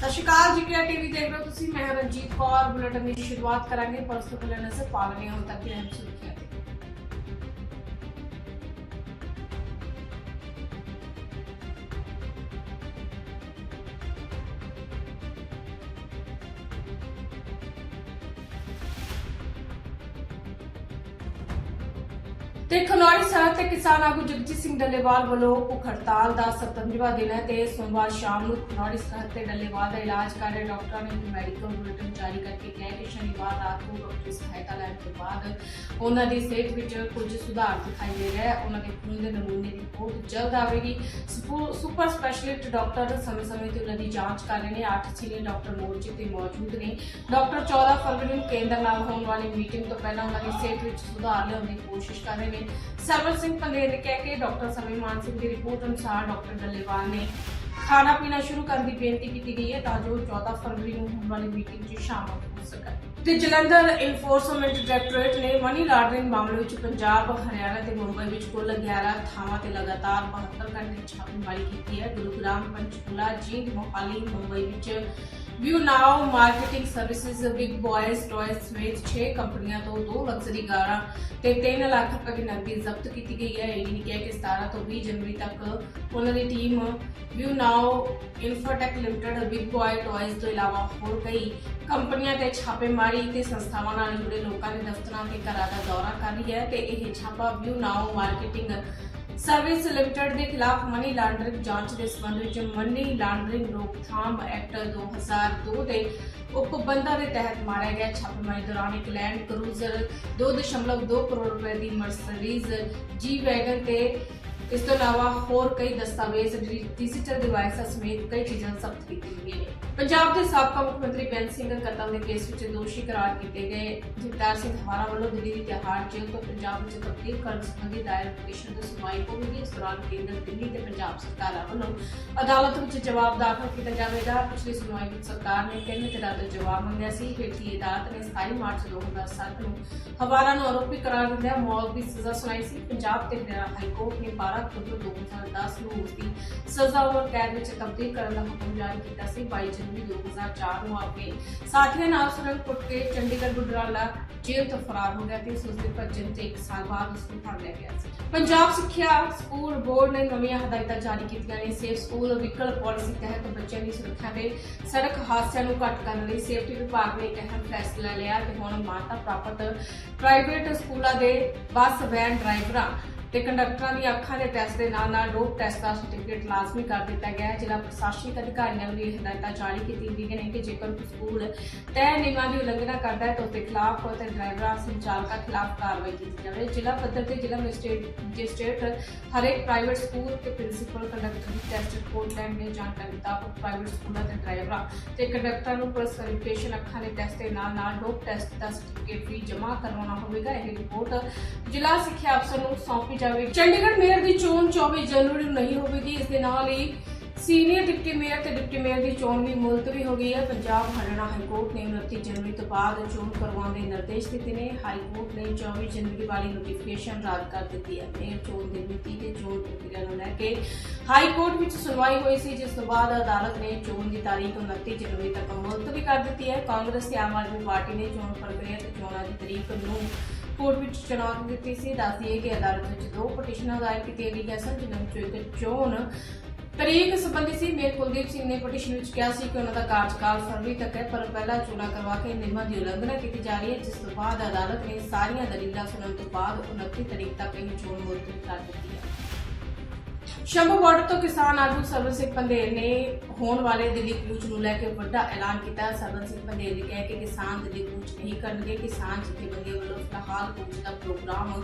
ਸਤਿ ਸ਼੍ਰੀ ਅਕਾਲ GK TV ਦੇਖ ਰਹੇ ਹੋ ਤੁਸੀਂ। ਮੈਂ ਰਣਜੀਤ ਕੌਰ। ਬੁਲੇਟਿਨ ਦੀ ਸ਼ੁਰੂਆਤ ਕਰਾਂਗੇ। ਪਰਸੋਂ ਕਲਨਸ ਪਾਲਨੇ ਹੁਣ ਤੱਕ ਇਹ ਸੁਰਖੀਆਂ ਤੇ ਤੇ ਖਨੌਰੀ ਸਾਹਿਬ ਤੇ ਕਿਸਾਨ ਆਗੂ ਜਗਜੀਤ ਸਿੰਘ ਡੱਲੇਵਾਲ ਵੱਲੋਂ ਭੁੱਖ ਹੜਤਾਲ ਦਾ 77ਵਾਂ ਦਿਨ ਹੈ ਤੇ ਸੋਮਵਾਰ ਸ਼ਾਮ ਨੂੰ ਖਨੌਰੀ ਸਾਹਿਬ ਤੇ ਡੱਲੇਵਾਲ ਦਾ ਇਲਾਜ ਕਰ ਰਹੇ ਡਾਕਟਰਾਂ ਨੇ ਇੱਕ ਮੈਡੀਕਲ ਬੁਲੇਟਿਨ ਜਾਰੀ ਕਰਕੇ ਕਿਹਾ ਕਿ ਸ਼ਨੀਵਾਰ ਰਾਤ ਨੂੰ ਡਾਕਟਰੀ ਸਹਾਇਤਾ ਲੈਣ ਤੋਂ ਬਾਅਦ ਉਹਨਾਂ ਦੀ ਸਿਹਤ ਵਿੱਚ ਕੁਝ ਸੁਧਾਰ ਦਿਖਾਈ ਦੇ ਰਿਹਾ ਹੈ। ਉਹਨਾਂ ਦੇ ਖੂਨ ਦੇ ਨਮੂਨੇ ਦੀ ਰਿਪੋਰਟ ਜਲਦ ਆਵੇਗੀ। ਸੁਪਰ- ਸੁਪਰ ਸਪੈਸ਼ਲਿਸਟ ਡਾਕਟਰ ਸਮੇਂ-ਸਮੇਂ ਤੇ ਉਹਨਾਂ ਦੀ ਜਾਂਚ ਕਰ ਰਹੇ ਨੇ। 8 ਸੀਨੀਅਰ ਡਾਕਟਰ ਮੋਰਚੇ ਤੇ ਮੌਜੂਦ ਨੇ। ਡਾਕਟਰ 14 ਫਰਵਰੀ ਨੂੰ ਕੇਂਦਰ ਨਾਲ ਹੋਣ ਵਾਲੀ ਮੀਟਿੰਗ ਤੋਂ ਪਹਿਲਾਂ ਉਹਨਾਂ ਦੀ ਸਿਹਤ ਵਿੱਚ ਸੁਧਾਰ ਲਿਆਉਣ ਦੀ ਕੋਸ਼ਿਸ਼ ਕਰ ਰਹੇ ਨੇ। ਸਰਵਰ ਸਿੰਘ ਪੰਡੇਰ ਨੇ ਕਿਹਾ ਡਾਕਟਰ ਸਮੀਮਾਨ ਸਿੰਘ ਦੀ ਰਿਪੋਰਟ ਅਨੁਸਾਰ ਡਾਕਟਰ ਡੱਲੇਵਾਲ ਨੇ ਖਾਣਾ ਪੀਣਾ ਸ਼ੁਰੂ ਕਰਨ ਦੀ ਬੇਨਤੀ ਕੀਤੀ ਗਈ ਹੈ ਤਾਂ ਜੋ 14 ਫਰਵਰੀ ਨੂੰ ਹੋਣ ਵਾਲੀ ਮੀਟਿੰਗ 'ਚ ਸ਼ਾਮਲ ਹੋ ਸਕਣ। ਤੇ ਜਲੰਧਰ ਇਨਫੋਰਸਮੈਂਟ ਡਾਇਰੈਕਟੋਰੇਟ ਨੇ ਮਨੀ ਲਾਂਡਰਿੰਗ ਮਾਮਲੇ ਵਿੱਚ ਪੰਜਾਬ, ਹਰਿਆਣਾ ਤੇ ਮੁੰਬਈ ਵਿੱਚ ਕੁੱਲ 11 ਥਾਵਾਂ ਤੇ ਲਗਾਤਾਰ 72 ਘੰਟੇ ਛਾਪੇਮਾਰੀ ਕੀਤੀ ਹੈ। ਗੁਰੂਗ੍ਰਾਮ, ਪੰਚਕੂਲਾ, ਜੀਂਦ, ਮੋਹਾਲੀ, ਮੁੰਬਈ ਵਿੱਚ View Now Marketing Services Big Boys Toys ਸਮੇਤ 6 ਕੰਪਨੀਆਂ ਤੋਂ ਦੋ ਲਗਜ਼ਰੀ ਕਾਰਾਂ ਤੇ 3 ਲੱਖ ਰੁਪਏ ਦੀ ਨਕਦੀ ਜ਼ਬਤ ਕੀਤੀ ਗਈ ਹੈ। ਈਡੀ ਨੇ ਕਿਹਾ ਕਿ 17 ਤੋਂ 20 ਜਨਵਰੀ ਤੱਕ ਉਹਨਾਂ ਦੀ team View Now Infotech Limited Big Boy Toys ਤੋਂ ਇਲਾਵਾ ਹੋਰ ਕਈ ਕੰਪਨੀਆਂ ਤੇ ਛਾਪੇਮਾਰੀ ਤੇ ਸੰਸਥਾਵਾਂ ਨਾਲ ਜੁੜੇ ਲੋਕਾਂ ਦੇ ਦਫ਼ਤਰਾਂ ਤੇ ਘਰਾਂ ਦਾ ਦੌਰਾ ਕਰ ਰਹੀ ਹੈ ਤੇ ਇਹ ਛਾਪਾ View Now Marketing Service Limited ਦੇ ਖਿਲਾਫ ਮਨੀ ਲਾਂਡਰਿੰਗ ਜਾਂਚ ਦੇ ਸੰਬੰਧ ਵਿੱਚ ਮਨੀ ਲਾਂਡਰਿੰਗ ਰੋਕਥਾਮ ਐਕਟ 2002 ਦੇ ਉਪਬੰਧਾਂ ਦੇ ਤਹਿਤ ਮਾਰਿਆ ਗਿਆ ਛਾਪੇਮਾਰੀ ਦੌਰਾਨ ਇੱਕ ਲੈਂਡ ਕਰੂਜ਼ਰ 2.2 ਕਰੋੜ ਰੁਪਏ ਦੀ ਮਰਸਡੀਜ਼ ਜੀ ਵੈਗਨ ਤੇ ਇਸ ਤੋਂ ਇਲਾਵਾ ਹੋਰ ਕਈ ਦਸਤਾਵੇਜ਼ ਡਿ- ਡਿਜੀਟਲ ਡਿਵਾਈਸਾਂ ਸਮੇਤ ਕਈ ਚੀਜ਼ਾਂ ਜ਼ਬਤ ਕੀਤੀਆਂ ਗਈਆਂ ਨੇ। ਪੰਜਾਬ ਦੇ ਸਾਬਕਾ ਮੁੱਖ ਮੰਤਰੀ ਬੈਂਸ ਸਿੰਘ ਕਤਲ ਦੇ ਕੇਸ ਵਿੱਚ ਦੋਸ਼ੀ ਕਰਾਰ ਕੀਤੇ ਗਏ। ਜਗਤਾਰ ਸਿੰਘ ਹਵਾਰਾ ਵੱਲੋਂ ਦਿੱਲੀ ਦੀ ਤਿਹਾੜ ਜੇਲ੍ਹ ਤੋਂ ਪੰਜਾਬ ਵਿੱਚ ਤਬਦੀਲ ਕਰਨ ਸੰਬੰਧੀ ਦਾਇਰ ਪਟੀਸ਼ਨ ਦੀ ਸੁਣਵਾਈ ਹੋਵੇਗੀ। ਇਸ ਦੌਰਾਨ ਕੇਂਦਰ ਦਿੱਲੀ ਤੇ ਪੰਜਾਬ ਸਰਕਾਰਾਂ ਵੱਲੋਂ ਅਦਾਲਤ ਵਿੱਚ ਜਵਾਬ ਦਾਖਲ ਕੀਤਾ ਜਾਵੇਗਾ। ਪਿਛਲੀ ਸੁਣਵਾਈ ਵਿੱਚ ਸਰਕਾਰ ਨੇ ਤਿੰਨ ਤਰ੍ਹਾਂ ਦਾ ਜਵਾਬ ਮੰਗਿਆ ਸੀ। ਹੇਠਲੀ ਅਦਾਲਤ ਨੇ 27 ਮਾਰਚ 2007 ਨੂੰ ਹਵਾਰਾ ਨੂੰ ਆਰੋਪੀ ਕਰਾਰ ਦਿੰਦਿਆਂ ਮੌਤ ਦੀ ਸਜ਼ਾ ਸੁਣਾਈ ਸੀ। ਪੰਜਾਬ ਤੇ ਹਰਿਆਣਾ ਹਾਈ ਕੋਰਟ ਨੇ 12 ਅਕਤੂਬਰ 2010 ਨੂੰ ਉਸ ਦੀ ਸਜ਼ਾ ਉਮਰ ਕੈਦ ਵਿੱਚ ਤਬਦੀਲ ਕਰਨ ਦਾ ਹੁਕਮ ਜਾਰੀ ਕੀਤਾ ਸੀ। 22 ਜਨਵਰੀ 2004 ਨੂੰ ਆਪਣੇ ਸਾਥੀਆਂ ਨਾਲ ਸੁਰੰਗ ਪੁੱਟ ਕੇ ਚੰਡੀਗੜ੍ਹ ਗੁਜਰਾਲਾ ਜੇਲ੍ਹ ਤੋਂ ਫਰਾਰ ਹੋ ਗਿਆ ਤੇ ਉਸ ਦੇ ਭੱਜਣ ਤੇ 1 ਸਾਲ ਬਾਅਦ ਉਸ ਨੂੰ ਫੜ ਲਿਆ ਗਿਆ ਸੀ। ਪੰਜਾਬ ਸਿੱਖਿਆ ਸਕੂਲ ਬੋਰਡ ਨੇ ਨਵੀਆਂ ਹਦਾਇਤਾਂ ਜਾਰੀ ਕੀਤੀਆਂ ਨੇ। ਸੇਫ ਸਕੂਲ ਵਿਕਲਪ ਪਾਲਿਸੀ ਤਹਿਤ ਬੱਚਿਆਂ ਦੀ ਸੁਰੱਖਿਆ ਦੇ ਸੜਕ ਹਾਦਸਿਆਂ ਨੂੰ ਘੱਟ ਕਰਨ ਲਈ ਸੇਫਟੀ ਵਿਭਾਗ ਨੇ ਇੱਕ ਅਹਿਮ ਫੈਸਲਾ ਲਿਆ ਤੇ ਹੁਣ ਮਾਨਤਾ ਪ੍ਰਾਪਤ ਪ੍ਰਾਈਵੇਟ ਸਕੂਲਾਂ ਦੇ ਬੱਸ ਵੈਨ ਡਰਾਈਵਰਾਂ ਤੇ ਕੰਡਕਟਰਾਂ ਦੀਆਂ ਅੱਖਾਂ ਦੇ ਟੈਸਟ ਦੇ ਨਾਲ ਨਾਲ ਡੋਪ ਟੈਸਟ ਦਾ ਸਰਟੀਫਿਕੇਟ ਲਾਜ਼ਮੀ ਕਰ ਦਿੱਤਾ ਗਿਆ ਹੈ। ਜ਼ਿਲ੍ਹਾ ਪ੍ਰਸ਼ਾਸਨਿਕ ਅਧਿਕਾਰੀਆਂ ਨੂੰ ਇਹ ਹਦਾਇਤਾਂ ਜਾਰੀ ਕੀਤੀ ਗਈਆਂ ਨੇ ਕਿ ਜੇਕਰ ਕੋਈ ਸਕੂਲ ਤੈਅ ਨਿਯਮਾਂ ਦੀ ਉਲੰਘਣਾ ਕਰਦਾ ਹੈ ਤਾਂ ਉਸਦੇ ਖਿਲਾਫ ਅਤੇ ਡਰਾਈਵਰਾਂ, ਸੰਚਾਲਕਾਂ ਖਿਲਾਫ ਕਾਰਵਾਈ ਕੀਤੀ ਜਾਵੇ। ਜ਼ਿਲ੍ਹਾ ਪੱਧਰ ਤੇ ਜ਼ਿਲ੍ਹਾ ਮੈਜਿਸਟ੍ਰੇਟ ਹਰੇਕ ਪ੍ਰਾਈਵੇਟ ਸਕੂਲ ਤੇ ਪ੍ਰਿੰਸੀਪਲ ਕੰਡਕਟਰ ਦੀ ਟੈਸਟ ਰਿਪੋਰਟ ਲੈਣ ਦੇ ਜਾਣਕਾਰੀ ਮੁਤਾਬਕ ਪ੍ਰਾਈਵੇਟ ਸਕੂਲਾਂ ਦੇ ਡਰਾਈਵਰਾਂ ਤੇ ਕੰਡਕਟਰਾਂ ਨੂੰ ਪੁਲਿਸ ਵੈਰੀਫਿਕੇਸ਼ਨ ਅੱਖਾਂ ਦੇ ਟੈਸਟ ਦੇ ਨਾਲ ਨਾਲ ਡੋਪ ਟੈਸਟ ਦਾ ਸਰਟੀਫਿਕੇਟ ਵੀ ਜਮ੍ਹਾਂ ਕਰਵਾਉਣਾ ਹੋਵੇਗਾ। ਇਹ ਰਿਪੋਰਟ ਜ਼ਿਲ੍ਹਾ ਸਿੱਖਿਆ ਅਫਸਰ ਨੂੰ ਸੌਂਪੀ ਜਾਵੇਗੀ ਚੰਡੀਗੜ੍ਹ ਮੇਅਰ ਦੀ ਚੋਣ 24 ਜਨਵਰੀ ਨੂੰ ਨਹੀਂ ਹੋਵੇਗੀ। ਇਸ ਦੇ ਨਾਲ ਹੀ ਸੀਨੀਅਰ ਡਿਪਟੀ ਮੇਅਰ ਤੇ ਡਿਪਟੀ ਮੇਅਰ ਦੀ ਚੋਣ ਵੀ ਮੁਲਤਵੀ ਹੋ ਗਈ ਹੈ। ਪੰਜਾਬ ਹਰਿਆਣਾ ਹਾਈ ਕੋਰਟ ਨੇ 29 ਜਨਵਰੀ ਤੋਂ ਬਾਅਦ ਚੋਣ ਕਰਵਾਉਣ ਦੇ ਨਿਰਦੇਸ਼ ਦਿੱਤੇ ਨੇ। ਹਾਈ ਕੋਰਟ ਨੇ 24 ਜਨਵਰੀ ਵਾਲੀ ਨੋਟੀਫਿਕੇਸ਼ਨ ਰੱਦ ਕਰ ਦਿੱਤੀ ਹੈ। ਮੇਅਰ ਚੋਣ ਦੀ ਮਿਤੀ ਤੇ ਚੋਣ ਪ੍ਰਕਿਰਿਆ ਨੂੰ ਲੈ ਕੇ ਹਾਈ ਕੋਰਟ ਵਿੱਚ ਸੁਣਵਾਈ ਹੋਈ ਸੀ, ਜਿਸ ਤੋਂ ਬਾਅਦ ਅਦਾਲਤ ਨੇ ਚੋਣ ਦੀ ਤਾਰੀਖ 29 ਜਨਵਰੀ ਤੱਕ ਮੁਲਤਵੀ ਕਰ ਦਿੱਤੀ ਹੈ। ਕਾਂਗਰਸ ਤੇ ਆਮ ਆਦਮੀ ਪਾਰਟੀ ਨੇ ਚੋਣ ਪ੍ਰਕਿਰਿਆ ਤੇ ਚੋਣਾਂ ਦੀ ਤਾਰੀਖ ਨੂੰ ਕੋਰਟ ਵਿੱਚ ਚੁਣੌਤੀ ਦਿੱਤੀ ਸੀ। ਦੱਸਦੀ ਹੈ ਕਿ ਅਦਾਲਤ ਵਿੱਚ ਦੋ ਪਟੀਸ਼ਨਾਂ ਦਾਇਰ ਕੀਤੀਆਂ ਗਈਆਂ ਸਨ, ਜਿਨ੍ਹਾਂ ਵਿੱਚੋਂ ਇੱਕ ਚੋਣ ਤਰੀਕ ਸੰਬੰਧੀ ਸੀ। ਮੇਰ ਕੁਲਦੀਪ ਸਿੰਘ ਨੇ ਪਟੀਸ਼ਨ ਵਿੱਚ ਕਿਹਾ ਸੀ ਕਿ ਉਹਨਾਂ ਦਾ ਕਾਰਜਕਾਲ ਫਰਵਰੀ ਤੱਕ ਹੈ, ਪਰ ਪਹਿਲਾਂ ਚੋਣਾਂ ਕਰਵਾ ਕੇ ਨਿਯਮਾਂ ਦੀ ਉਲੰਘਣਾ ਕੀਤੀ ਜਾ ਰਹੀ ਹੈ, ਜਿਸ ਤੋਂ ਬਾਅਦ ਅਦਾਲਤ ਨੇ ਸਾਰੀਆਂ ਦਲੀਲਾਂ ਸੁਣਨ ਤੋਂ ਬਾਅਦ 29 ਤਰੀਕ ਤੱਕ ਇਹ ਚੋਣ ਮੁਲਤਵੀ ਕਰ ਦਿੱਤੀ ਹੈ। ਸ਼ੰਭੂ ਬਾਰਡਰ ਤੋਂ ਕਿਸਾਨ ਆਗੂ ਸਰਵਨ ਸਿੰਘ ਪੰਦੇਰ ਨੇ ਹੋਣ ਵਾਲੇ ਦਿੱਲੀ ਕੂਚ ਨੂੰ ਲੈ ਕੇ ਵੱਡਾ ਐਲਾਨ ਕੀਤਾ। ਸਰਵਨ ਸਿੰਘ ਪੰਦੇਰ ਨੇ ਕਿਹਾ ਕਿ ਕਿਸਾਨ ਦਿੱਲੀ ਕੂਚ ਨਹੀਂ ਕਰਨਗੇ, ਕਿਸਾਨ ਜਥੇਬੰਦੀਆਂ ਵੱਲੋਂ ਫਿਲਹਾਲ ਕੂਚ ਦਾ ਪ੍ਰੋਗਰਾਮ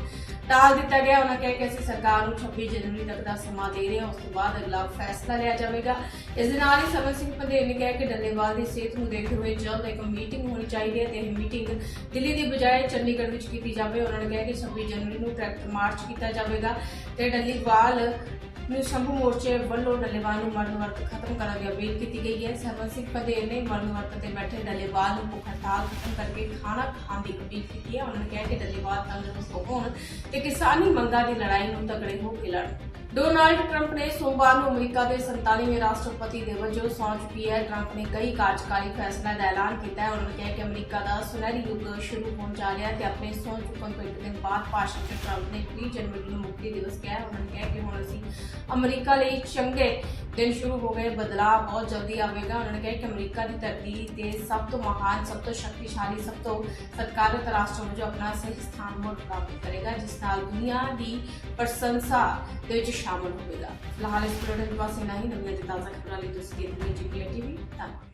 ਟਾਲ ਦਿੱਤਾ ਗਿਆ। ਉਹਨਾਂ ਕਿਹਾ ਕਿ ਅਸੀਂ ਸਰਕਾਰ ਨੂੰ 26 ਜਨਵਰੀ ਤੱਕ ਦਾ ਸਮਾਂ ਦੇ ਰਹੇ ਹਾਂ, ਉਸ ਤੋਂ ਬਾਅਦ ਅਗਲਾ ਫੈਸਲਾ ਲਿਆ ਜਾਵੇਗਾ। ਇਸ ਦੇ ਨਾਲ ਹੀ ਸਰਵਨ ਸਿੰਘ ਪੰਦੇਰ ਨੇ ਕਿਹਾ ਕਿ ਡੱਲੇਵਾਲ ਦੀ ਸਿਹਤ ਨੂੰ ਦੇਖਦੇ ਹੋਏ ਜਲਦ ਇੱਕ ਮੀਟਿੰਗ ਹੋਣੀ ਚਾਹੀਦੀ ਹੈ ਤੇ ਇਹ ਮੀਟਿੰਗ ਦਿੱਲੀ ਦੀ ਬਜਾਏ ਚੰਡੀਗੜ੍ਹ ਵਿੱਚ ਕੀਤੀ ਜਾਵੇ। ਉਹਨਾਂ ਨੇ ਕਿਹਾ ਕਿ 26 ਜਨਵਰੀ ਨੂੰ ਟਰੈਕਟਰ ਮਾਰਚ ਕੀਤਾ ਜਾਵੇਗਾ ਤੇ ਡੱਲੇਵਾਲ ਨੂੰ ਸ਼ੰਭੂ ਮੋਰਚੇ ਵੱਲੋਂ ਡੱਲੇਵਾਲ ਨੂੰ ਮਰਨ ਵਰਤ ਖਤਮ ਕਰਨ ਦੀ ਅਪੀਲ ਕੀਤੀ ਗਈ ਹੈ। ਸਰਵਨ ਸਿੰਘ ਪਟੇਲ ਨੇ ਮਰਨ ਵਰਤ ਤੇ ਬੈਠੇ ਡੱਲੇਵਾਲ ਨੂੰ ਭੁੱਖ ਹੜਤਾਲ ਖਤਮ ਕਰਕੇ ਖਾਣਾ ਖਾਣ ਦੀ ਅਪੀਲ ਕੀਤੀ ਹੈ। ਉਹਨਾਂ ਨੇ ਕਿਹਾ ਕਿ ਡੱਲੇਵਾਲ ਤੰਦਰੁਸਤ ਹੋਣ ਤੇ ਕਿਸਾਨੀ ਮੰਗਾਂ ਦੀ ਲੜਾਈ ਨੂੰ ਤਕੜੇ ਹੋ ਕੇ ਲੜਨ ਡੋਨਾਲਡ ਟਰੰਪ ਨੇ ਸੋਮਵਾਰ ਨੂੰ ਅਮਰੀਕਾ ਦੇ 47ਵੇਂ ਰਾਸ਼ਟਰਪਤੀ ਦੇ ਵਜੋਂ ਸਹੁੰ ਚੁੱਕੀ ਹੈ। ਟਰੰਪ ਨੇ ਕਈ ਕਾਰਜਕਾਰੀ ਫੈਸਲਿਆਂ ਦਾ ਐਲਾਨ ਕੀਤਾ ਹੈ। ਉਹਨਾਂ ਨੇ ਕਿਹਾ ਕਿ ਅਮਰੀਕਾ ਦਾ ਸੁਨਹਿਰੀ ਯੁੱਗ ਸ਼ੁਰੂ ਹੋਣ ਜਾ ਰਿਹਾ ਹੈ ਤੇ ਆਪਣੇ ਸਹੁੰ ਚੁੱਕਣ ਤੋਂ ਇੱਕ ਦਿਨ ਬਾਅਦ ਭਾਸ਼ਣ ਚ ਟਰੰਪ ਨੇ 20 ਜਨਵਰੀ ਨੂੰ ਮੁਕਤੀ ਦਿਵਸ ਕਿਹਾ ਉਹਨਾਂ ਨੇ ਕਿਹਾ ਕਿ ਹੁਣ ਅਸੀਂ ਅਮਰੀਕਾ ਲਈ ਚੰਗੇ ਦਿਨ ਸ਼ੁਰੂ ਹੋ ਗਏ, ਬਦਲਾਅ ਬਹੁਤ ਜਲਦੀ ਆਵੇਗਾ ਉਹਨਾਂ ਨੇ ਕਿਹਾ ਕਿ ਅਮਰੀਕਾ ਦੀ ਧਰਤੀ ਤੇ ਸਭ ਤੋਂ ਮਹਾਨ, ਸਭ ਤੋਂ ਸ਼ਕਤੀਸ਼ਾਲੀ, ਸਭ ਤੋਂ ਸਤਿਕਾਰਤ ਰਾਸ਼ਟਰ ਵਜੋਂ ਆਪਣਾ ਸਹੀ ਸਥਾਨ ਮੁੜ ਪ੍ਰਾਪਤ ਕਰੇਗਾ, ਜਿਸ ਨਾਲ ਦੁਨੀਆ ਦੀ ਪ੍ਰਸ਼ੰਸਾ ਦੇ ਵਿੱਚ ਸ਼ਾਮਲ ਹੋਵੇਗਾ। ਫਿਲਹਾਲ ਇਸ ਬੁਲੇਟਿਨ ਪਾਸੇ ਹੀ। ਨਵੀਆਂ ਤੇ ਤਾਜ਼ਾ ਖਬਰਾਂ ਲਈ ਤੁਸੀਂ ਦੇਖਦੇ ਹੋ ਜੀ ਟੀਵੀ। ਧੰਨਵਾਦ।